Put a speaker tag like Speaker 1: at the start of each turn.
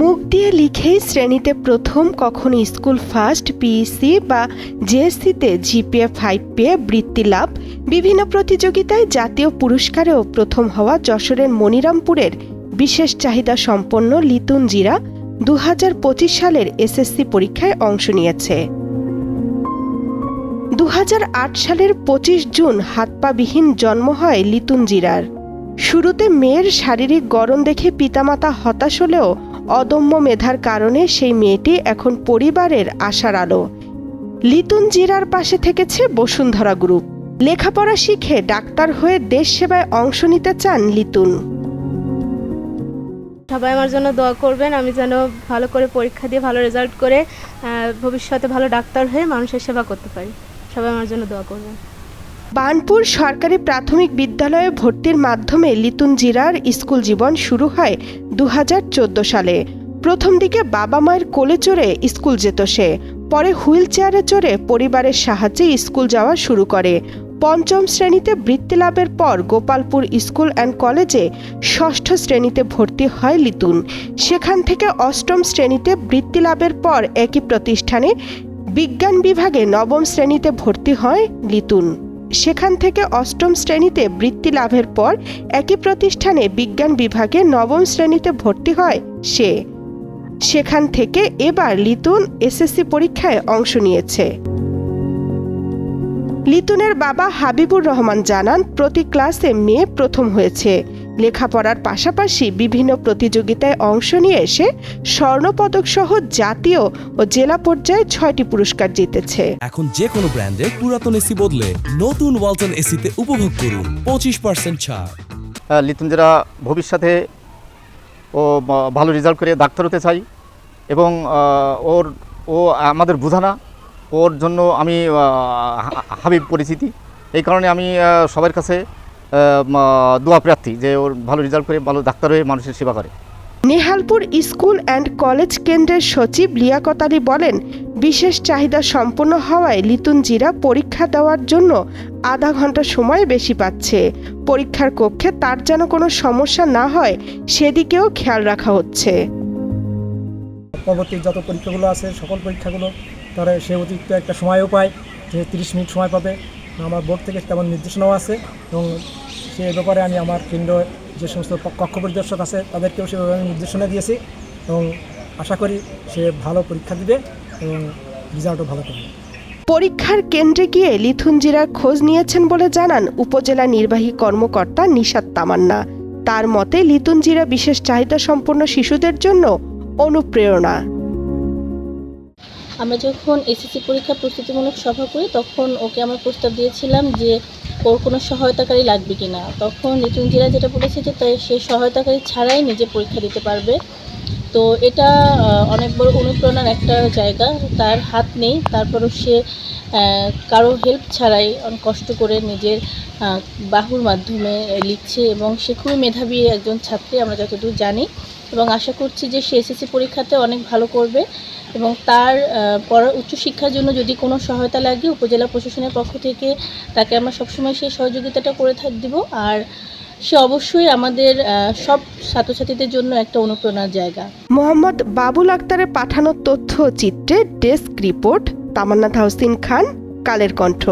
Speaker 1: মুখ দিয়ে লিখেই শ্রেণীতে প্রথম কখনো স্কুল ফার্স্ট পিইসি বা জেএসসিতে জিপিএ ফাইভ পেয়ে বৃত্তি লাভ। বিভিন্ন প্রতিযোগিতায় জাতীয় পুরস্কারেও প্রথম হওয়া যশোরের মনিরামপুরের বিশেষ চাহিদা সম্পন্ন লিতুন জিরা দু হাজার পঁচিশ সালের এসএসসি পরীক্ষায় অংশ নিয়েছে। দু হাজার আট সালের পঁচিশ জুন হাত পাবিহীন জন্ম হয় লিতুন জিরার। শুরুতে মেয়ের শারীরিক গড়ন দেখে পিতামাতা হতাশ হলেও অদম্য মেধার কারণে সেই মেয়েটি এখন পরিবারের আশার আলো। লিতুন জিরার পাশে থেকেছে বসুন্ধরা গ্রুপ। লেখাপড়া শিখে ডাক্তার হয়ে দেশ সেবায় অংশ নিতে চান লিতুন
Speaker 2: সবাই আমার জন্য দোয়া করবেন, আমি যেন ভালো করে পরীক্ষা দিয়ে ভালো রেজাল্ট করে ভবিষ্যতে ভালো ডাক্তার হয়ে মানুষের সেবা করতে পারি। সবাই আমার জন্য দোয়া করবেন।
Speaker 1: বানপুর সরকারি প্রাথমিক বিদ্যালয়ে ভর্তির মাধ্যমে লিতুন জিরার স্কুল জীবন শুরু হয় দু হাজার চোদ্দ সালে। প্রথম দিকে বাবা মায়ের কোলে চড়ে স্কুল যেত সে, পরে হুইল চেয়ারে চড়ে পরিবারের সাহায্যে স্কুল যাওয়া শুরু করে। পঞ্চম শ্রেণীতে বৃত্তি লাভের পর গোপালপুর স্কুল অ্যান্ড কলেজে ষষ্ঠ শ্রেণীতে ভর্তি হয় লিতুন সেখান থেকে অষ্টম শ্রেণীতে বৃত্তি লাভের পর একই প্রতিষ্ঠানে বিজ্ঞান বিভাগে নবম শ্রেণীতে ভর্তি হয় লিতুন সেখান থেকে অষ্টম শ্রেণীতে বৃত্তি লাভের পর একই প্রতিষ্ঠানে বিজ্ঞান বিভাগে নবম শ্রেণীতে ভর্তি হয় সে। সেখান থেকে এবার লিতুন এসএসসি পরীক্ষায় অংশ নিয়েছে। লিতুনের বাবা হাবিবুর রহমান জানান, প্রতি ক্লাসে মেয়ে প্রথম হয়েছে। লেখাপড়ার পাশাপাশি বিভিন্ন প্রতিযোগিতায় অংশ নিয়ে এসে স্বর্ণপদক সহ জাতীয় ও জেলা পর্যায়ে ছয়টি পুরস্কার জিতেছে।
Speaker 3: এখন যে কোনো ব্র্যান্ডের পুরাতন এসি বদলে নতুন ওয়ালটন এসিতে উপভোগ করুন পঁচিশ পার্সেন্ট ছাড়।
Speaker 4: যারা ভবিষ্যতে ও ভালো রেজাল্ট করে ডাক্তার হতে চাই এবং ওর ও আমাদের বোঝানা ওর জন্য আমি হাবিব পরিচিতি। এই কারণে আমি সবার কাছে দোয়া প্রার্থী যে ওর ভালো রেজাল্ট করে ভালো ডাক্তার হয়ে মানুষের সেবা করে।
Speaker 1: নেহালপুর স্কুল অ্যান্ড কলেজ কেন্দ্রের সচিব লিয়াকত আলী বলেন বিশেষ চাহিদা সম্পন্ন হওয়ায় লিতুন জিরা পরীক্ষা দেওয়ার জন্য আধা ঘণ্টা সময় বেশি পাচ্ছে। পরীক্ষার কক্ষে তার যেন কোনো সমস্যা না হয় সেদিকেও খেয়াল রাখা হচ্ছে।
Speaker 5: পরবর্তী যত পরীক্ষাগুলো আছে সকল পরীক্ষাগুলো তারা সে অতিরিক্ত একটা সময়ও পায়। যে তিরিশ মিনিট সময় পাবে আমার বোর্ড থেকে তেমন নির্দেশনাও আছে এবং সে ব্যাপারে আমি আমার কেন্দ্র যে সমস্ত কক্ষ পরিদর্শক আছে, তাদেরকেও সেভাবে আমি নির্দেশনা দিয়েছি এবং আশা করি সে ভালো পরীক্ষা দিবে এবং রেজাল্টও ভালো করবে।
Speaker 1: পরীক্ষার কেন্দ্রে গিয়ে লিথুন জিরার খোঁজ নিয়েছেন বলে জানান উপজেলা নির্বাহী কর্মকর্তা নিশাদ তামান্না। তার মতে লিতুন জিরা বিশেষ চাহিদা সম্পন্ন শিশুদের জন্য অনুপ্রেরণা।
Speaker 6: আমরা যখন এসএসসি পরীক্ষা প্রস্তুতিমূলক সভা করি, তখন ওকে আমরা প্রস্তাব দিয়েছিলাম যে ওর কোনো সহায়তাকারী লাগবে কি না তখন ঋতুঞ্জিরা যেটা বলেছে যে তাই সে সহায়তাকারী ছাড়াই নিজে পরীক্ষা দিতে পারবে। তো এটা অনেক বড় অনুপ্রেরণার একটা জায়গা। তার হাত নেই, তারপরও সে কারও হেল্প ছাড়াই অনেক কষ্ট করে নিজের বাহুর মাধ্যমে লিখছে এবং সে খুবই মেধাবী একজন ছাত্রী, আমরা যতদূর জানি। এবং আশা করছি যে সে এসএসসি পরীক্ষাতে অনেক ভালো করবে। এবং তার পড়া উচ্চশিক্ষার জন্য যদি কোনো সহায়তা লাগে, উপজেলা প্রশাসনের পক্ষ থেকে তাকে আমরা সবসময় সেই সহযোগিতাটা করে থাক, দিব। আর সে অবশ্যই আমাদের সব ছাত্রছাত্রীদের জন্য একটা অনুপ্রেরণার জায়গা।
Speaker 1: মোহাম্মদ বাবুল আক্তারের পাঠানো তথ্য চিত্রে ডেস্ক রিপোর্ট তামান্না তাহসিন খান, কালের কণ্ঠ।